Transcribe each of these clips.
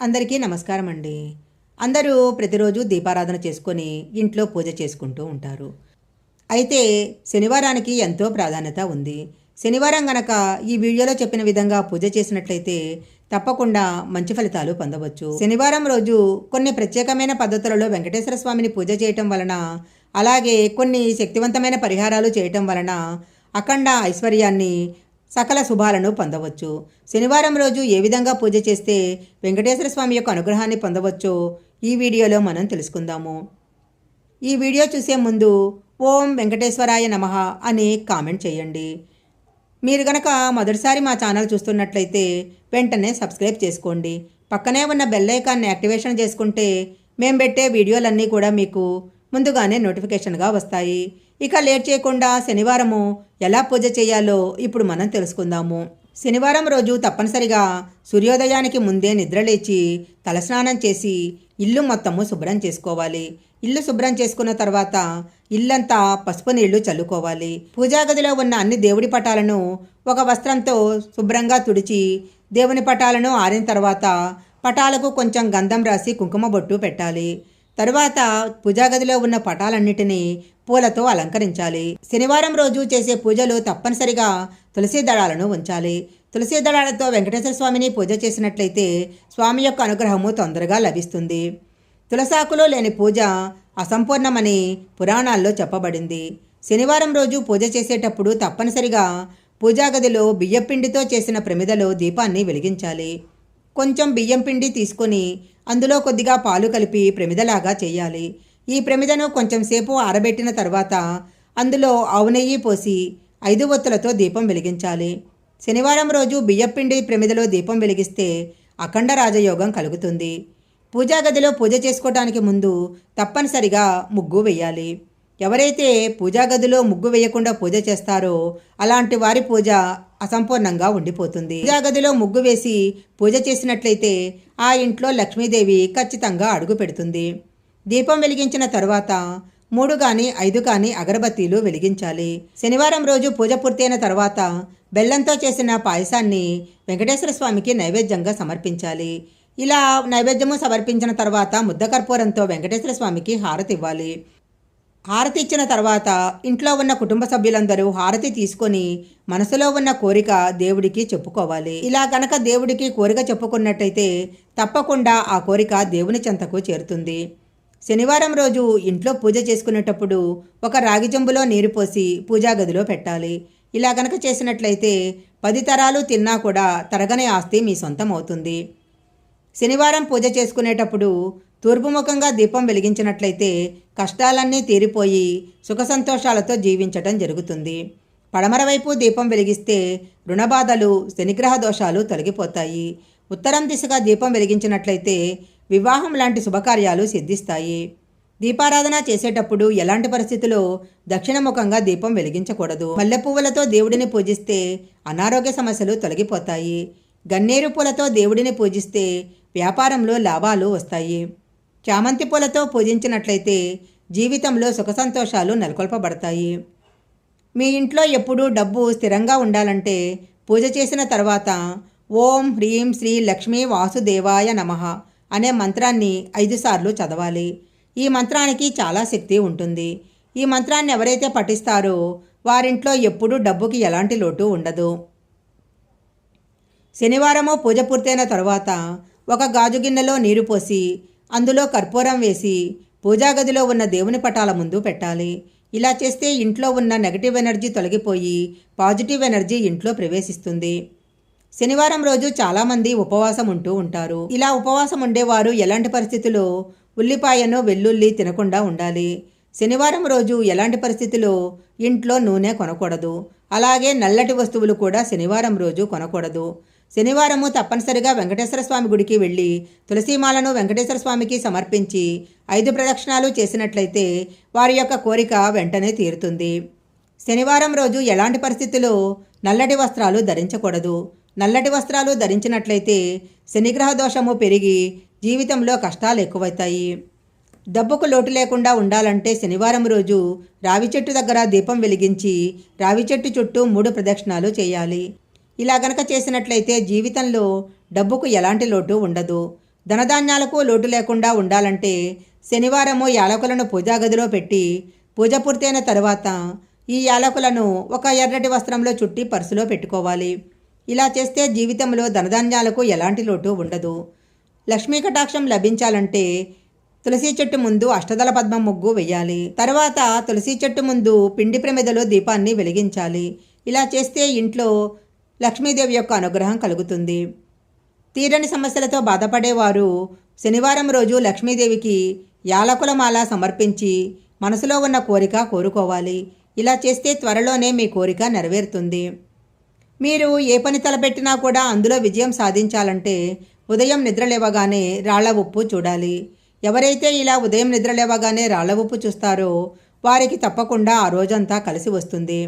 అందరికీ నమస్కారం అండి అందరూ ప్రతిరోజు దీపారాధన చేసుకొని ఇంట్లో పూజ చేసుకుంటూ ఉంటారు. అయితే శనివారానికి ఎంతో ప్రాధాన్యత ఉంది. శనివారం గనక ఈ వీడియోలో చెప్పిన విధంగా పూజ చేసినట్లయితే తప్పకుండా మంచి ఫలితాలు పొందవచ్చు. శనివారం రోజు కొన్ని ప్రత్యేకమైన పద్ధతులలో వెంకటేశ్వర స్వామిని పూజ చేయటం వలన అలాగే కొన్ని శక్తివంతమైన పరిహారాలు చేయటం వలన అఖండ ఐశ్వర్యాన్ని సకల శుభాలను పొందవచ్చు. శనివారం రోజు ఏ విధంగా పూజ చేస్తే వెంకటేశ్వర స్వామి యొక్క అనుగ్రహాన్ని పొందవచ్చో ఈ వీడియోలో మనం తెలుసుకుందాము. ఈ వీడియో చూసే ముందు ఓం వెంకటేశ్వరాయ నమః అని కామెంట్ చేయండి. మీరు గనక మొదటిసారి మా ఛానల్ చూస్తున్నట్లయితే వెంటనే సబ్స్క్రైబ్ చేసుకోండి. పక్కనే ఉన్న బెల్ ఐకాన్ని యాక్టివేషన్ చేసుకుంటే మేము పెట్టే వీడియోలన్నీ కూడా మీకు ముందుగానే నోటిఫికేషన్గా వస్తాయి. ఇక లేట్ చేయకుండా శనివారము ఎలా పూజ చేయాలో ఇప్పుడు మనం తెలుసుకుందాము. శనివారం రోజు తప్పనిసరిగా సూర్యోదయానికి ముందే నిద్రలేచి తలస్నానం చేసి ఇల్లు మొత్తము శుభ్రం చేసుకోవాలి. ఇల్లు శుభ్రం చేసుకున్న తర్వాత ఇల్లంతా పసుపు నీళ్ళు చల్లుకోవాలి. పూజా గదిలో ఉన్న అన్ని దేవుడి పటాలను ఒక వస్త్రంతో శుభ్రంగా తుడిచి దేవుని పటాలను ఆరిన తర్వాత పటాలకు కొంచెం గంధం రాసి కుంకుమ బొట్టు పెట్టాలి. తరువాత పూజా గదిలో ఉన్న పటాలన్నిటినీ పూలతో అలంకరించాలి. శనివారం రోజు చేసే పూజలు తప్పనిసరిగా తులసి దళాలను ఉంచాలి. తులసి దళాలతో వెంకటేశ్వర స్వామిని పూజ చేసినట్లయితే స్వామి యొక్క అనుగ్రహము తొందరగా లభిస్తుంది. తులసాకులో లేని పూజ అసంపూర్ణమని పురాణాల్లో చెప్పబడింది. శనివారం రోజు పూజ చేసేటప్పుడు తప్పనిసరిగా పూజా గదిలో బియ్యపిండితో చేసిన ప్రమిదలో దీపాన్ని వెలిగించాలి. కొంచెం బియ్యం పిండి తీసుకొని అందులో కొద్దిగా పాలు కలిపి ప్రమిదలాగా చేయాలి. ఈ ప్రమిదను కొంచెం సేపు ఆరబెట్టిన తర్వాత అందులో ఆవు నెయ్యి పోసి ఐదు ఒత్తులతో దీపం వెలిగించాలి. శనివారం రోజు బియ్యపిండి ప్రమిదలో దీపం వెలిగిస్తే అఖండ రాజయోగం కలుగుతుంది. పూజా గదిలో పూజ చేసుకోవడానికి ముందు తప్పనిసరిగా ముగ్గు వేయాలి. ఎవరైతే పూజా గదిలో ముగ్గు వేయకుండా పూజ చేస్తారో అలాంటి వారి పూజ అసంపూర్ణంగా ఉండిపోతుంది. పూజా గదిలో ముగ్గు వేసి పూజ చేసినట్లయితే ఆ ఇంట్లో లక్ష్మీదేవి ఖచ్చితంగా అడుగు పెడుతుంది. దీపం వెలిగించిన తరువాత మూడు కానీ ఐదు కానీ అగరబత్తీలు వెలిగించాలి. శనివారం రోజు పూజ పూర్తయిన తర్వాత బెల్లంతో చేసిన పాయసాన్ని వెంకటేశ్వర స్వామికి నైవేద్యంగా సమర్పించాలి. ఇలా నైవేద్యము సమర్పించిన తర్వాత ముద్ద కర్పూరంతో వెంకటేశ్వర స్వామికి హారతి ఇవ్వాలి. హారతి ఇచ్చిన తర్వాత ఇంట్లో ఉన్న కుటుంబ సభ్యులందరూ హారతి తీసుకొని మనసులో ఉన్న కోరిక దేవుడికి చెప్పుకోవాలి. ఇలా గనక దేవుడికి కోరిక చెప్పుకున్నట్టయితే తప్పకుండా ఆ కోరిక దేవుని చెంతకు చేరుతుంది. శనివారం రోజు ఇంట్లో పూజ చేసుకునేటప్పుడు ఒక రాగి చెంబులో నీరు పోసి పూజా గదిలో పెట్టాలి. ఇలా కనుక చేసినట్లయితే పది తరాలు తిన్నా కూడా తరగని ఆస్తి మీ సొంతం అవుతుంది. శనివారం పూజ చేసుకునేటప్పుడు తూర్పుముఖంగా దీపం వెలిగించినట్లయితే కష్టాలన్నీ తీరిపోయి సుఖ సంతోషాలతో జీవించటం జరుగుతుంది. పడమర వైపు దీపం వెలిగిస్తే రుణబాధలు శనిగ్రహ దోషాలు తొలగిపోతాయి. ఉత్తరం దిశగా దీపం వెలిగించినట్లయితే వివాహం లాంటి శుభకార్యాలు సిద్ధిస్తాయి. దీపారాధన చేసేటప్పుడు ఎలాంటి పరిస్థితుల్లో దక్షిణముఖంగా దీపం వెలిగించకూడదు? మల్లె పువ్వులతో దేవుడిని పూజిస్తే అనారోగ్య సమస్యలు తొలగిపోతాయి. గన్నేరు పూలతో దేవుడిని పూజిస్తే వ్యాపారంలో లాభాలు వస్తాయి. చామంతి పూలతో పూజించినట్లయితే జీవితంలో సుఖ సంతోషాలు నెలకొల్పబడతాయి. మీ ఇంట్లో ఎప్పుడూ డబ్బు స్థిరంగా ఉండాలంటే పూజ చేసిన తర్వాత ఓం హ్రీం శ్రీ లక్ష్మీ వాసుదేవాయ నమః అనే మంత్రాన్ని ఐదుసార్లు చదవాలి. ఈ మంత్రానికి చాలా శక్తి ఉంటుంది. ఈ మంత్రాన్ని ఎవరైతే పఠిస్తారో వారింట్లో ఎప్పుడూ డబ్బుకి ఎలాంటి లోటు ఉండదు. శనివారము పూజ పూర్తయిన తర్వాత ఒక గాజు గిన్నెలో నీరు పోసి అందులో కర్పూరం వేసి పూజా గదిలో ఉన్న దేవుని పటాల ముందు పెట్టాలి. ఇలా చేస్తే ఇంట్లో ఉన్న నెగటివ్ ఎనర్జీ తొలగిపోయి పాజిటివ్ ఎనర్జీ ఇంట్లో ప్రవేశిస్తుంది. శనివారం రోజు చాలామంది ఉపవాసం ఉంటూ ఉంటారు. ఇలా ఉపవాసం ఉండేవారు ఎలాంటి పరిస్థితుల్లో ఉల్లిపాయను వెల్లుల్లి తినకుండా ఉండాలి. శనివారం రోజు ఎలాంటి పరిస్థితుల్లో ఇంట్లో నూనె కొనకూడదు. అలాగే నల్లటి వస్తువులు కూడా శనివారం రోజు కొనకూడదు. శనివారము తప్పనిసరిగా వెంకటేశ్వర స్వామి గుడికి వెళ్ళి తులసీమాలను వెంకటేశ్వర స్వామికి సమర్పించి ఐదు ప్రదక్షిణాలు చేసినట్లయితే వారి యొక్క కోరిక వెంటనే తీరుతుంది. శనివారం రోజు ఎలాంటి పరిస్థితుల్లో నల్లటి వస్త్రాలు ధరించకూడదు. నల్లటి వస్త్రాలు ధరించినట్లయితే శనిగ్రహ దోషము పెరిగి జీవితంలో కష్టాలు ఎక్కువవుతాయి డబ్బుకు లోటు లేకుండా ఉండాలంటే శనివారం రోజు రావి చెట్టు దగ్గర దీపం వెలిగించి రావి చెట్టు చుట్టూ మూడు ప్రదక్షిణాలు చేయాలి. ఇలా గనక చేసినట్లయితే జీవితంలో డబ్బుకు ఎలాంటి లోటు ఉండదు. ధనధాన్యాలకు లోటు లేకుండా ఉండాలంటే శనివారము యాలకులను పూజా గదిలో పెట్టి పూజ పూర్తయిన తర్వాత ఈ యాలకులను ఒక ఎర్రటి వస్త్రంలో చుట్టి పర్సులో పెట్టుకోవాలి. ఇలా చేస్తే జీవితంలో ధనధాన్యాలకు ఎలాంటి లోటు ఉండదు. లక్ష్మీ కటాక్షం లభించాలంటే తులసి చెట్టు ముందు అష్టదళ పద్మం ముగ్గు వేయాలి. తర్వాత తులసి చెట్టు ముందు పిండి ప్రమిదలో దీపాన్ని వెలిగించాలి. ఇలా చేస్తే ఇంట్లో లక్ష్మీదేవి యొక్క అనుగ్రహం కలుగుతుంది. తీరని సమస్యలతో బాధపడేవారు శనివారం రోజు లక్ష్మీదేవికి యాలకులమాల సమర్పించి మనసులో ఉన్న కోరిక కోరుకోవాలి. ఇలా చేస్తే త్వరలోనే మీ కోరిక నెరవేరుతుంది. మీరు ఏ పని తలపెట్టినా కూడా అందులో విజయం సాధించాలంటే ఉదయం నిద్రలేవగానే రాళ్ళ ఉప్పు చూడాలి. ఎవరైతే ఇలా ఉదయం నిద్రలేవగానే రాళ్ళ ఉప్పు చూస్తారో వారికి తప్పకుండా ఆ రోజంతా కలిసి వస్తుంది.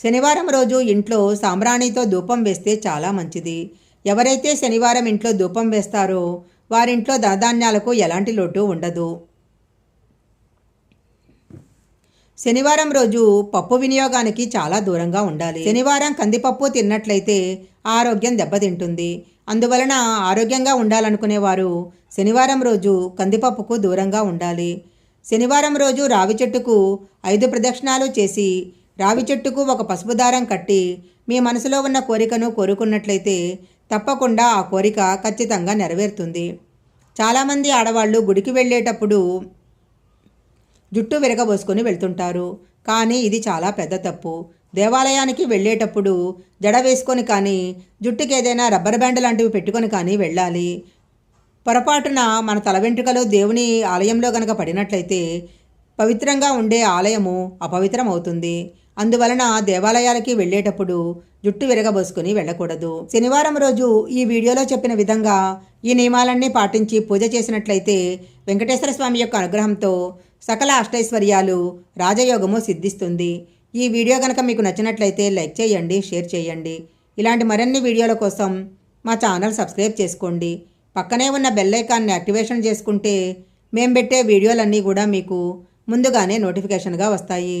శనివారం రోజు ఇంట్లో సాంబ్రాణితో ధూపం వేస్తే చాలా మంచిది. ఎవరైతే శనివారం ఇంట్లో ధూపం వేస్తారో వారింట్లో ధనధాన్యాలకు ఎలాంటి లోటు ఉండదు. శనివారం రోజు పప్పు వినియోగానికి చాలా దూరంగా ఉండాలి. శనివారం కందిపప్పు తిన్నట్లయితే ఆరోగ్యం దెబ్బతింటుంది. అందువలన ఆరోగ్యంగా ఉండాలనుకునేవారు శనివారం రోజు కందిపప్పుకు దూరంగా ఉండాలి. శనివారం రోజు రావి చెట్టుకు ఐదు ప్రదక్షిణాలు చేసి రావి చెట్టుకు ఒక పసుపు దారం కట్టి మీ మనసులో ఉన్న కోరికను కోరుకున్నట్లయితే తప్పకుండా ఆ కోరిక ఖచ్చితంగా నెరవేరుతుంది. చాలామంది ఆడవాళ్ళు గుడికి వెళ్ళేటప్పుడు జుట్టు విరగబోసుకొని వెళ్తుంటారు. కానీ ఇది చాలా పెద్ద తప్పు. దేవాలయానికి వెళ్ళేటప్పుడు జడ వేసుకొని కానీ జుట్టుకి ఏదైనా రబ్బర్ బ్యాండ్ లాంటివి పెట్టుకొని కానీ వెళ్ళాలి. పొరపాటున మన తల వెంట్రుకలు దేవుని ఆలయంలో గనక పడినట్లయితే పవిత్రంగా ఉండే ఆలయము అపవిత్రం అవుతుంది అందువలన దేవాలయాలకి వెళ్ళేటప్పుడు జుట్టు విరగబోసుకుని వెళ్ళకూడదు. శనివారం రోజు ఈ వీడియోలో చెప్పిన విధంగా ఈ నియమాలన్నీ పాటించి పూజ చేసినట్లయితే వెంకటేశ్వర స్వామి యొక్క అనుగ్రహంతో సకల అష్టైశ్వర్యాలు రాజయోగము సిద్ధిస్తుంది. ఈ వీడియో కనుక మీకు నచ్చినట్లయితే లైక్ చేయండి షేర్ చేయండి. ఇలాంటి మరిన్ని వీడియోల కోసం మా ఛానల్ సబ్స్క్రైబ్ చేసుకోండి. పక్కనే ఉన్న బెల్ ఐకాన్ని యాక్టివేషన్ చేసుకుంటే మేము పెట్టే వీడియోలన్నీ కూడా మీకు ముందుగానే నోటిఫికేషన్గా వస్తాయి.